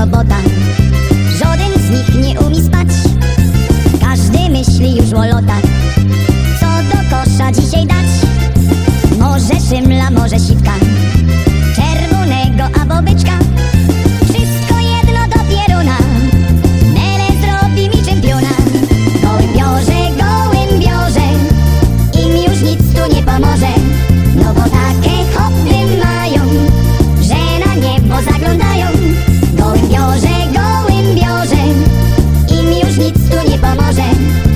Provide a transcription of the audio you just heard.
robota Żaden z nich nie umie spać. Każdy myśli już o lotach. Co do kosza dzisiaj dać Pomorze